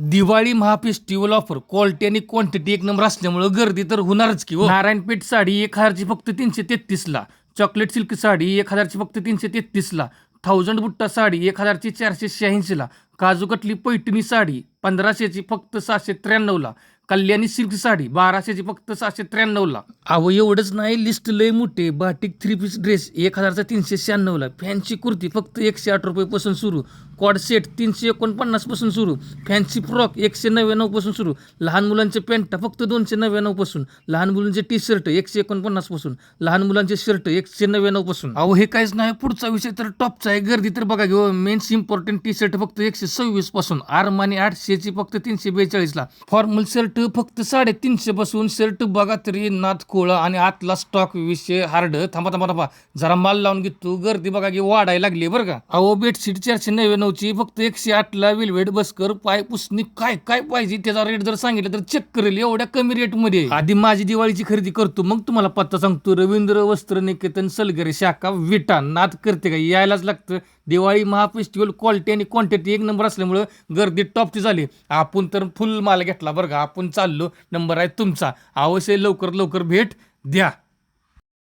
दिवाळी महाफेस्टिवल offer quality आणि quantity एक नंबर असल्यामुळं गर्दी तर होणारच की हो. नारायणपेठ साडी एक हजारची फक्त तीनशे तेहतीसला चॉकलेट सिल्क साडी एक हजारची फक्त तीनशे तेहतीसला थाउजंड बुट्टा साडी एक हजारची चारशे शहाऐंशीला काजूकटली पैठणी साडी पंधराशेची फक्त सहाशे त्र्याण्णवला कल्याणी सिल्क साडी बाराशेची फक्त सहाशे त्र्याण्णवला. अहो एवढंच नाही लिस्ट लय मोठे बाटिक थ्री पीस ड्रेस एक हजारचा तीनशे शहाण्णवला. फॅन्सी कुर्ती फक्त एकशे आठ रुपयेपासून सुरू. कॉड सेट तीनशे एकोणपन्नासपासून सुरू. फॅन्सी फ्रॉक एकशे नव्याण्णवपासून सुरू. लहान मुलांचे पॅन्ट फक्त दोनशे नव्याण्णवपासून. लहान मुलांचे टी शर्ट एकशे एकोणपन्नासपासून. लहान मुलांचे शर्ट एकशे नव्याण्णवपासून. अहो हे काहीच नाही. पुढचा विषय तर टॉपचा आहे. गर्दी तर बघा घेऊ. मेन्स इम्पॉर्टंट टी शर्ट फक्त एकशे सव्वीसपासून. आरमानी आठशेची फक्त तीनशे बेचाळीसला. फॉर्मल शर्ट फक्त साडेतीनशे बसून शर्ट बघा तरी नाथ कोळा आणि आतला स्टॉक विषय हार्ड थांबा थांबा थांबा. जरा माल लावून घेतो गर्दी बघा की वाढायला लागली बरं का? अहो बेडशीट चारशे नव्याण्णवची फक्त एकशे आठला वेलवेट बसकर पाय पुसणी काय काय पाहिजे त्याचा रेट जर सांगितलं तर चेक करेल एवढ्या कमी रेटमध्ये आधी माझी दिवाळीची खरेदी करतो मग तुम्हाला पत्ता सांगतो. रवींद्र वस्त्र निकेतन सलगरे शाखा विटा नाथ करते का? यायलाच लागतं. दिवाळी महाफेस्टिवल क्वालिटी आणि क्वांटिटी एक नंबर असल्यामुळं गर्दी टॉपची झाली. आपण तर फुल माल घेतला बरं का? आपण आपण चाललो नंबर आहे तुमचा. अवश्य लवकर लवकर भेट द्या.